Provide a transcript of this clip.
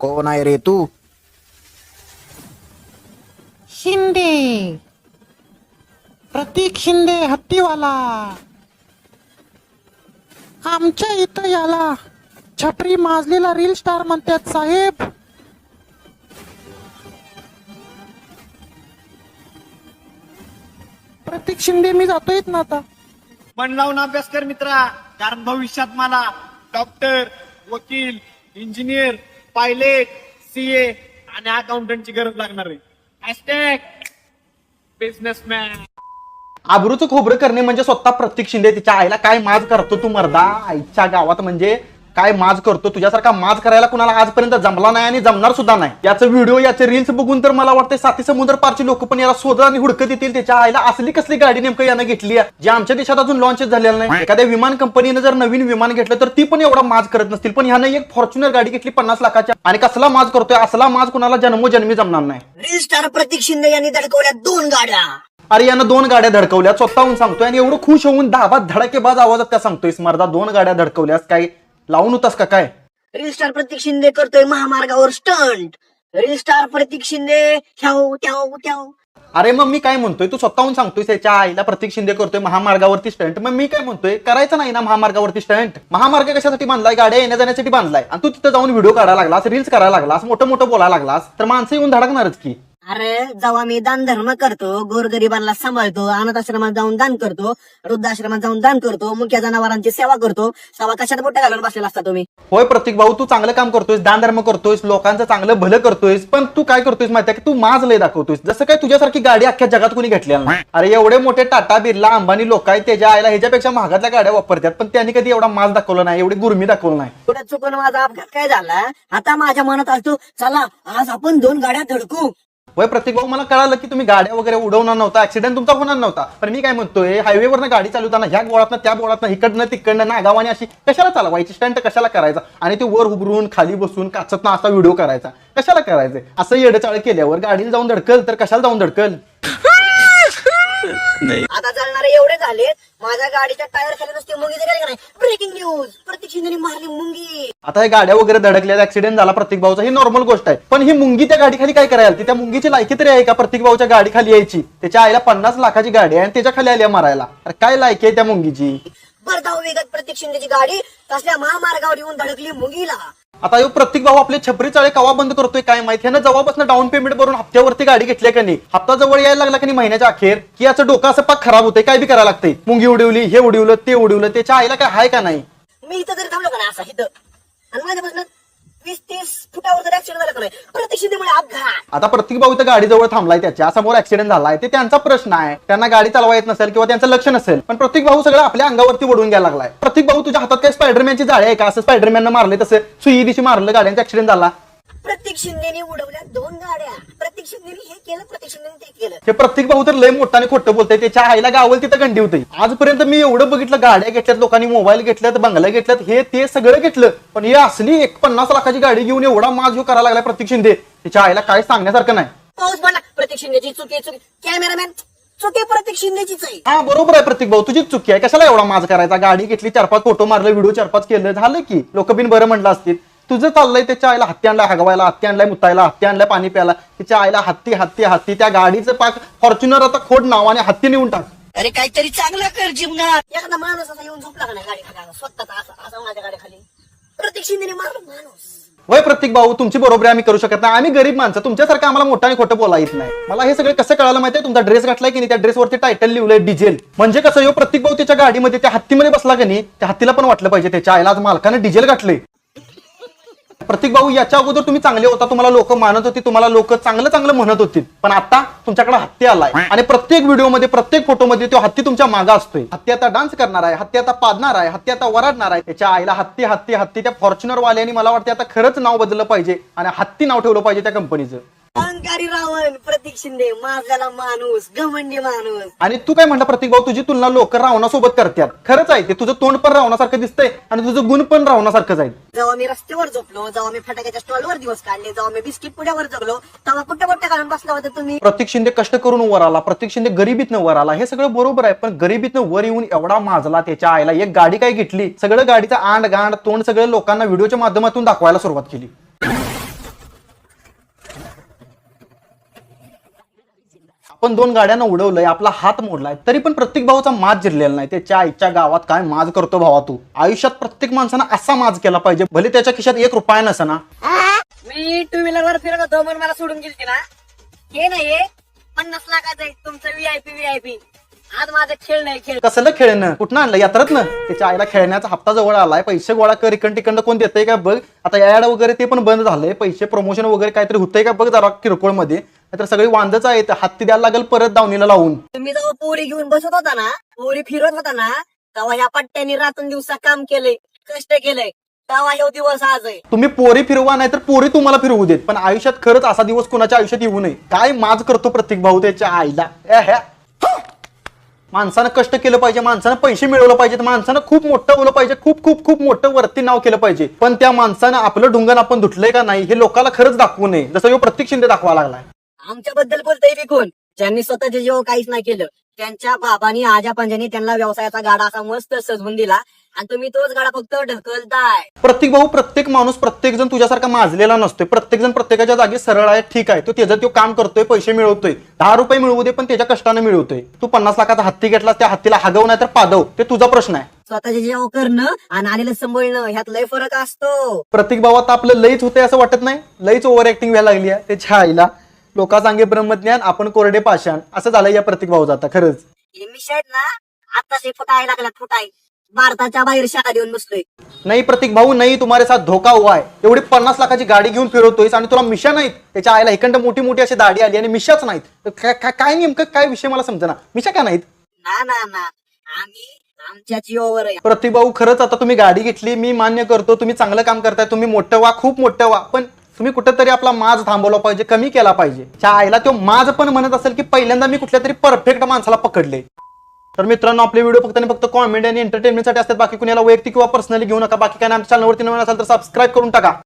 कोण आहे रे तू शिंदे प्रतीक शिंदे हत्तीवाला आमच्या इथं याला छपरी माजलेला रील स्टार म्हणतात साहेब प्रतीक शिंदे मी जातोय ना आता मन लावून अभ्यास कर मित्रा कारण भविष्यात मला डॉक्टर वकील इंजिनियर पायलट सीए आणि अकाउंटंटची गरज लागणार आहे. हॅशटॅग बिझनेसमॅन आबरूचं खोबरं करणे म्हणजे स्वतः प्रतीक शिंदे तिच्या आईला काय माज करतो तू मर्दा? आईच्या गावात म्हणजे काय माज करतो? तुझ्यासारखा माज करायला कुणाला आजपर्यंत जमला नाही आणि जमणार सुद्धा नाही. याचं व्हिडिओ याचे रील्स बघून तर मला वाटतं साथी समुद्र पारची लोक पण याला शोधत आणि हुडकत येतील. त्याच्या आईला असली कसली गाडी नेमकं यानं घेतली आहे? जी आमच्या देशात अजून लॉन्च झालेलं नाही. एखाद्या विमान कंपनीनं जर नवीन विमान घेतलं तर ती पण एवढा माज करत नसतील. पण ह्यानं एक फॉर्च्युनर गाडी घेतली पन्नास लाखाच्या. आणि कसला माज करतोय? असला माज कुणाला जन्मोजन्मी जमणार नाही. रील स्टार प्रतीक शिंदे यांनी धडकवल्या दोन गाड्या. अरे यानं दोन गाड्या धडकवल्या. स्वतःहून सांगतोय. आणि एवढं खुश होऊन दहा धडाकेबाज आवाजात त्या सांगतोय स्मर्धा दोन गाड्या धडकवल्यास काय लावून होतास का काय? रील स्टार प्रतीक शिंदे करतोय महामार्गावर stunt reel star Pratik Shinde अरे मग मी काय म्हणतोय? तू स्वतःहून सांगतोय त्याच्या आईला प्रतीक शिंदे करतोय महामार्गावरती स्टंट मग मी काय म्हणतोय? करायचं नाही ना महामार्गावरती स्टंट महामार्ग कशासाठी बांधलाय? गाड्या येण्या जाण्यासाठी बांधलाय. आणि तू तिथं जाऊन व्हिडिओ काढायला लागलास रील्स करायला लागलास मोठं मोठं बोलायला लागलास तर माणसं येऊन धडकणारच की. अरे जेव्हा मी दान धर्म करतो गोरगरिबांना सांभाळतो अनाथ आश्रमात जाऊन दान करतो वृद्धाश्रमात जाऊन दान करतो मुख्य जनावरांची सेवा करतो सेवा कशात मोठ्या घालून बसलेला असता तुम्ही? होय प्रतीक भाऊ तू चांगलं काम करतोयस दान धर्म करतोयस लोकांचं चांगलं भलं करतोयस पण तू काय करतोयस माहितीये की? तू माज लय दाखवतोयस. जसं काय तुझ्यासारखी गाडी अख्ख्या जगात कोणी घेतलेली नाही. अरे एवढे मोठे टाटा बिर्ला अंबानी लोक आहेत त्याच्या आईला ह्याच्यापेक्षा महागातल्या गाड्या वापरतात पण त्यांनी कधी एवढा माज दाखवला नाही एवढी गुरमी दाखवलं नाही. चुकून माझा अपघात काय झाला? आता माझ्या मनात असतो चला आज आपण दोन गाड्या धडकू. वय प्रत्येक भाऊ मला कळालं की तुम्ही गाड्या वगैरे उडवणार नव्हता ऍक्सिडेंट तुमचा होणार नव्हता. पण मी काय म्हणतोय हायवेवरनं गाडी चालवताना ह्या गोळातनं त्या गोळातनं इकडनं तिकडनं नागावाने अशी कशाला चालवायची? स्टंट कशाला करायचा? आणि ते वर उभरून खाली बसून काचतनं असा व्हिडिओ करायचा. कशाला करायचं? असं येडचाळ केल्यावर गाडीला जाऊन धडकल तर कशाला जाऊन धडकल? आता चालणारे एवढे झाले माझ्या गाडीच्या टायर खाली नुसती मुंगी दिली का नाही? ब्रेकिंग न्यूज प्रतीक शिंदेने मारली मुंगी. आता हे गाड्या वगैरे धडकल्या ऍक्सिडेंट झाला प्रतीक भाऊचा ही नॉर्मल गोष्ट आहे. पण ही मुंगी त्या गाडी खाली काय करायला आली? त्या मुंगीची लायकी तरी आहे का प्रतीक भाऊच्या गाडी खाली यायची? त्याच्या आईला पन्नास लाखाची गाडी आहे आणि त्याच्याखाली आली मारायला. अरे काय लायकी आहे त्या मुंगीची? भरधाव वेगात प्रतीक शिंदेची गाडी तसल्या महामार्गावर येऊन धडकली मुंगीला. आता यो प्रत्येक भाऊ आपले छपरी चाळे कवा बंद करतोय काय माहिती? ह्यानं जवळपासून डाऊन पेमेंट भरून हप्त्यावरती गाडी घेतली का नाही? हप्ता जवळ यायला लागला का नाही महिन्याच्या अखेर? की याचं डोकं असं पाक खराब होतंय काय बी करायला लागतंय? मुंगी उडवली हे उडवलं ते उडवलं त्याच्या आईला काय हाय का नाही? मी इथं जरी थांबलो का नाही? असा इथं. आणि माझ्यापासून वीस तीस फुटावर जर ऍक्सिडेंट झाला का नाही शिंदेमुळे अपघात. आता प्रत्येक भाऊ इथं गाडीजवळ थांबलाय त्याच्यासमोर ऍक्सिडेंट झालाय. ते त्यांचा प्रश्न आहे. त्यांना गाडी चालवा येत नसेल किंवा त्यांचं लक्ष नसेल. पण प्रत्येक भाऊ सगळं आपल्या अंगावरती वडून घ्यायला लागलाय. प्रत्येक भाऊ तुझ्या हातात काय स्पायडरमॅनची जाळी आहे का? असं स्पायडरमॅन मारले तसं. सुई दिशी मारलं गाड्यांचा ऍक्सिडेंट झाला. प्रतीक शिंदेने उडवल्या दोन गाड्या. प्रतीक शिंदेने हे केलं प्रतीक शिंदेने ते केलं. हे प्रत्येक भाऊ तर लय मोठ्याने खोटं बोलतंय. त्याच्या आईला गावल तिथं गंडी होते. आजपर्यंत मी एवढं बघितलं गाड्या घेतल्यात लोकांनी मोबाईल घेतल्यात बंगल्या घेतल्यात हे ते सगळं घेतलं. पण ही असली एक पन्नास लाखाची गाडी घेऊन एवढा माज ह्यो करायला लागला प्रतीक शिंदे त्याच्या आईला काय सांगण्यासारखं नाही. पाऊस पडला. प्रतीक शिंदेची चुकी चुकी. कॅमेरामॅन चुकी प्रतीक शिंदेचीच आहे. हा बरोबर आहे प्रतीक भाऊ. तुझीच चुकी आहे. कशाला एवढा माज करायचा? गाडी घेतली चार पाच फोटो मारले व्हिडिओ चार पाच केलं. झालं की लोक बिन बरं म्हणलं असतील. तुझं चाललंय त्याच्या आईला हत्ती आणलाय हगवायला हत्ती आणलाय मुतायला हत्ती आणलाय पाणी प्यायला. तिच्या आईला हत्ती हत्ती हत्ती त्या गाडीचं पाक फॉर्च्युनर आता खोड नावाने हत्ती नेऊन टाक. अरे काहीतरी चांगलं कर जीवनात. एखादा माणूस असा येऊन झोपला का नाही गाडी स्वतःचा असा असा माझ्या गाडी खाली प्रतीक शिंदेने मारलं माणूस. वय प्रतीक भाऊ तुमची बरोबरी आम्ही करू शकत नाही. आम्ही गरीब माणसं. तुमच्यासारखं आम्हाला मोठा आणि खोटं बोला येत नाही. मला हे सगळं कसं कळालं माहितीये? तुमचा ड्रेस घातलाय की नाही? त्या ड्रेसवरती टायटल लिहिलंय डिझेल म्हणजे कसं यो प्रतीक भाऊ त्याच्या गाडीमध्ये त्या हत्तीमध्ये बसला की नाही? त्या हत्तीला पण वाटलं पाहिजे. त्याच्या आईला आज मालकाने डिझेल घातलंय. प्रतीक भाऊ याच्या अगोदर तुम्ही चांगले होता तुम्हाला लोक मानत होती तुम्हाला लोक चांगलं चांगलं म्हणत होती. पण आता तुमच्याकडे हत्ती आलाय. आणि प्रत्येक व्हिडिओमध्ये प्रत्येक फोटोमध्ये तो हत्ती तुमच्या मागा असतोय. हत्ती आता डान्स करणार आहे हत्ती आता पादणार आहे हत्ती आता वराडणार आहे. त्याच्या आईला हत्ती हत्ती हत्ती त्या फॉर्च्युनर वाल्याने मला वाटते आता खरंच नाव बदललं पाहिजे. आणि हत्ती नाव ठेवलं पाहिजे त्या कंपनीचं. अहंकारी रावण प्रतीक शिंदे माझ्याला माणूस घमंडी माणूस. आणि तू काय म्हणता प्रतीक भाऊ तुझी तुलना लोक रावणासोबत करतात खरंच आहे ते तुझं तोंड पण रावणासारखं दिसतंय आणि तुझं गुण पण रावणासारखंच आहे. जेव्हा मी रस्त्यावर झोपलो जेव्हा मी फटाक्याच्या स्टॉलवर दिवस काढले जेव्हा मी बिस्किट पुड्यावर जगलो तेव्हा कुठे कुठे घालून बसला होता तुम्ही? प्रतीक शिंदे कष्ट करून वर आला प्रतीक शिंदे गरिबीतनं वर आला. हे सगळं बरोबर आहे पण गरिबीतनं वर येऊन एवढा माजला त्याच्या आईला. एक गाडी काय घेतली? सगळं गाडीचं आंड गांड तोंड सगळं लोकांना व्हिडिओच्या माध्यमातून दाखवायला सुरुवात केली. आपण दोन गाड्यांना उडवलंय आपला हात मोडलाय तरी पण प्रत्येक भावाचा माज जिरलेला नाही. त्याच्या आईच्या गावात काय माज करतो भावा तू? आयुष्यात प्रत्येक माणसानं असा माज केला पाहिजे भले त्याच्या खिशात एक रुपया नसना. मी टू व्हीलर वर फिरत होतो म्हणून मला सोडून गेली ना. हे नाही हे पन्नास लाखाचं आहे तुमचं व्हीआयपी व्हीआयपी आज माझं खेळ नाही खेळ. कसलं खेळणं? कुठं आणलं? यात्रात ना त्याच्या आईला खेळण्याचा हप्ता जवळ आलाय पैसे गोळा कर इकडं तिकडं कोण देतंय का बघ. आता ऍड वगैरे ते पण बंद झालंय पैसे प्रमोशन वगैरे काहीतरी होतंय का बघ जरा किरकोळमध्ये नाहीतर सगळी वांदच आहेत हत्ती द्यायला लागेल परत दावणीला लावून. तुम्ही जेव्हा पोरी घेऊन बसत होता ना पोरी फिरत होता ना तेव्हा ह्या पट्ट्यानी रातून दिवसा काम केलंय कष्ट केलंय. तेव्हा ह्यो दिवस आज आहे. तुम्ही पोरी फिरवा नाही तर पोरी तुम्हाला फिरवू देत. पण आयुष्यात खरंच असा दिवस कोणाच्या आयुष्यात येऊ नये. काय माज करतो प्रत्येक भाऊ त्याच्या आईला? ए ह्या. माणसानं कष्ट केलं पाहिजे माणसानं पैसे मिळवलं पाहिजे माणसानं खूप मोठं बोललं पाहिजे खूप खूप खूप मोठं वरती नाव केलं पाहिजे. पण त्या माणसानं आपलं ढुंगण आपण धुतलंय का नाही हे लोकांना खरंच दाखवू नये. जसं ह्यो प्रत्येक शिंदे दाखवा लागलाय. आमच्याबद्दल बोलतोय बी कोण ज्यांनी स्वतःच्या जीव काहीच नाही केलं त्यांच्या बाबांनी आजा पंजानी त्यांना व्यवसायाचा गाडा असा मस्त सजवून दिला. आणि तुम्ही तोच गाडा फक्त ढकलताय. प्रत्येक भाऊ प्रत्येक माणूस प्रत्येक जण तुझ्यासारखा माजलेला नसतोय. प्रत्येक जण प्रत्येकाच्या जागी सरळ आहे ठीक आहे. तो त्याचं तो काम करतोय पैसे मिळवतोय. दहा रुपये मिळवू दे पण त्याच्या कष्टाने मिळवतोय. तू पन्नास लाखाचा हत्ती घेतला त्या हत्तीला हगव नाही तर पादव. ते तुझा प्रश्न आहे. स्वतःचे जीव करणं आणि आलेलं सांभाळणं ह्यात लय फरक असतो. प्रत्येक भावात आपलं लईच होतंय असं वाटत नाही? लईच ओव्हर ऍक्टिंग व्हायला लागली आहे. त्याच्या आईला लोका सांगे ब्रह्मज्ञान आपण कोरडे पाषाण. असं झालंय या प्रत्येक भाऊ आता खरंच. हे ना आत्ताशी फुटाय लागला फुटाय. भारताच्या बाहेर शाखा देऊन बसलोय. नाही प्रतीक भाऊ नाही तुम्हारे साथ धोका हुआ है. एवढी पन्नास लाखाची गाडी घेऊन फिरवतोय आणि तुला मिशा नाहीत. त्याच्या आईला इकडं मोठी मोठी अशी दाढी आली आणि मिशाच नाहीत. तर काय- काय- काय नेमकं काय विषय मला समजना? मिशा का नाहीत? ना ना ना. आम्ही आमच्या जीवावर आहे. प्रतीक भाऊ खरंच आता तुम्ही गाडी घेतली मी मान्य करतो तुम्ही चांगलं काम करताय तुम्ही मोठं व्हा खूप मोठं व्हा. पण तुम्ही कुठेतरी आपला माज थांबवला पाहिजे कमी केला पाहिजे. त्या आईला तो माज पण म्हणत असेल की पहिल्यांदा मी कुठल्या तरी परफेक्ट माणसाला पकडले. तर मित्रांनो आपले व्हिडिओ फक्त आणि फक्त कॉमेडी आणि एंटरटेनमेंटसाठी असतात. बाकी कुणाला वैयक्तिक किंवा पर्सनली घेऊ नका. बाकी काय आमच्या चॅनलवरती नवीन असेल तर सबस्क्राईब करून टाका.